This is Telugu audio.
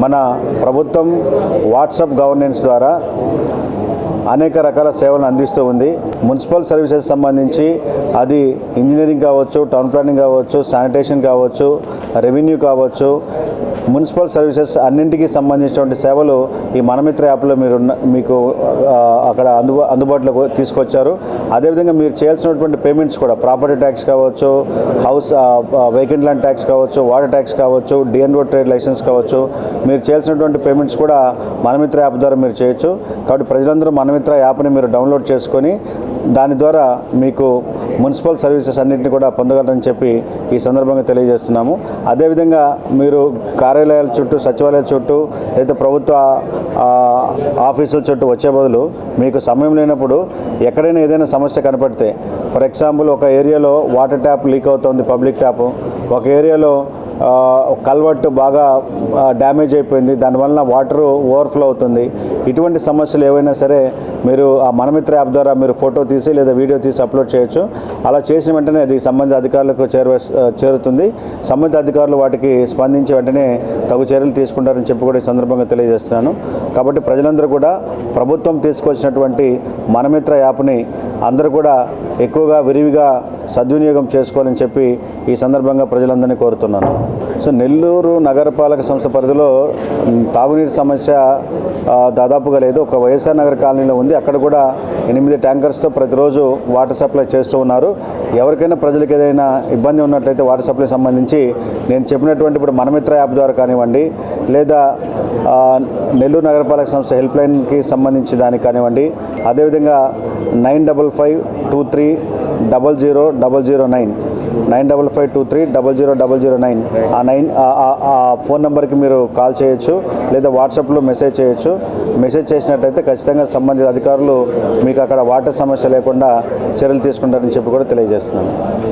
మన ప్రభుత్వం వాట్సాప్ గవర్నెన్స్ ద్వారా అనేక రకాల సేవలను అందిస్తూ ఉంది. మున్సిపల్ సర్వీసెస్ సంబంధించి అది ఇంజనీరింగ్ కావచ్చు టౌన్ ప్లానింగ్ కావచ్చు శానిటేషన్ కావచ్చు రెవెన్యూ కావచ్చు. మున్సిపల్ సర్వీసెస్ అన్నింటికి సంబంధించినటువంటి సేవలు ఈ మనమిత్ర యాప్లో మీరు ఉన్న- మీకు అక్కడ అందుబా అందుబాటులోకి తీసుకొచ్చారు. అదేవిధంగా మీరు చేయాల్సినటువంటి పేమెంట్స్ కూడా ప్రాపర్టీ ట్యాక్స్ కావచ్చు హౌస్ వెహికల్ ల్యాండ్ ట్యాక్స్ కావచ్చు వాటర్ ట్యాక్స్ కావచ్చు డిఎన్ఓ ట్రేడ్ లైసెన్స్ కావచ్చు. మీరు చేయాల్సినటువంటి పేమెంట్స్ కూడా మనమిత్ర యాప్ ద్వారా మీరు చేయొచ్చు. కాబట్టి ప్రజలందరూ మనమిత్ర యాప్ని మీరు డౌన్లోడ్ చేసుకొని దాని ద్వారా మీకు మున్సిపల్ సర్వీసెస్ అన్నింటినీ కూడా పొందగలరని చెప్పి ఈ సందర్భంగా తెలియజేస్తున్నాము. అదేవిధంగా మీరు కార్యాలయాల చుట్టూ సచివాలయాల చుట్టూ లేదా ప్రభుత్వ ఆఫీసుల చుట్టూ వచ్చే బదులు మీకు సమయం లేనప్పుడు ఎక్కడైనా ఏదైనా సమస్య కనపడితే ఫర్ ఎగ్జాంపుల్ ఒక ఏరియాలో వాటర్ ట్యాప్ లీక్ అవుతుంది పబ్లిక్ ట్యాప్ ఒక ఏరియాలో కల్వర్ట్ బాగా డ్యామేజ్ అయిపోయింది. దానివల్ల వాటర్ ఓవర్ఫ్లో అవుతుంది. ఇటువంటి సమస్యలు ఏవైనా సరే మీరు ఆ మనమిత్ర యాప్ ద్వారా మీరు ఫోటో తీసి లేదా వీడియో తీసి అప్లోడ్ చేయొచ్చు. అలా చేసిన వెంటనే అది సంబంధిత అధికారులకు చేరువ చేరుతుంది. సంబంధిత అధికారులు వాటికి స్పందించి వెంటనే తగు చర్యలు తీసుకుంటారని చెప్పి కూడా ఈ సందర్భంగా తెలియజేస్తున్నాను. కాబట్టి ప్రజలందరూ కూడా ప్రభుత్వం తీసుకొచ్చినటువంటి మనమిత్ర యాప్ని అందరూ కూడా ఎక్కువగా విరివిగా సద్వినియోగం చేసుకోవాలని చెప్పి ఈ సందర్భంగా ప్రజలందరినీ కోరుతున్నాను. సో నెల్లూరు నగరపాలక సంస్థ పరిధిలో తాగునీటి సమస్య దాదాపుగా లేదు. ఒక వైఎస్ఆర్ నగర్ కాలనీలో ఉంది. అక్కడ కూడా ఎనిమిది ట్యాంకర్స్తో ప్రతిరోజు వాటర్ సప్లై చేస్తూ ఉన్నారు. ఎవరికైనా ప్రజలకు ఏదైనా ఇబ్బంది ఉన్నట్లయితే వాటర్ సప్లై సంబంధించి నేను చెప్పినటువంటి ఇప్పుడు మనమిత్ర యాప్ ద్వారా కానివ్వండి లేదా నెల్లూరు నగరపాలక సంస్థ హెల్ప్ లైన్కి సంబంధించి దానికి కానివ్వండి. అదేవిధంగా nine double five two three double zero double zero nine. Nine double five two three double zero double zero nine. ఆ నైన్ ఆ- ఫోన్ నెంబర్కి మీరు కాల్ చేయొచ్చు లేదా వాట్సాప్లో మెసేజ్ చేయొచ్చు. మెసేజ్ చేసినట్టయితే ఖచ్చితంగా సంబంధిత అధికారులు మీకు అక్కడ వాటర్ సమస్య లేకుండా చర్యలు తీసుకుంటారని చెప్పి కూడా తెలియజేస్తున్నాను.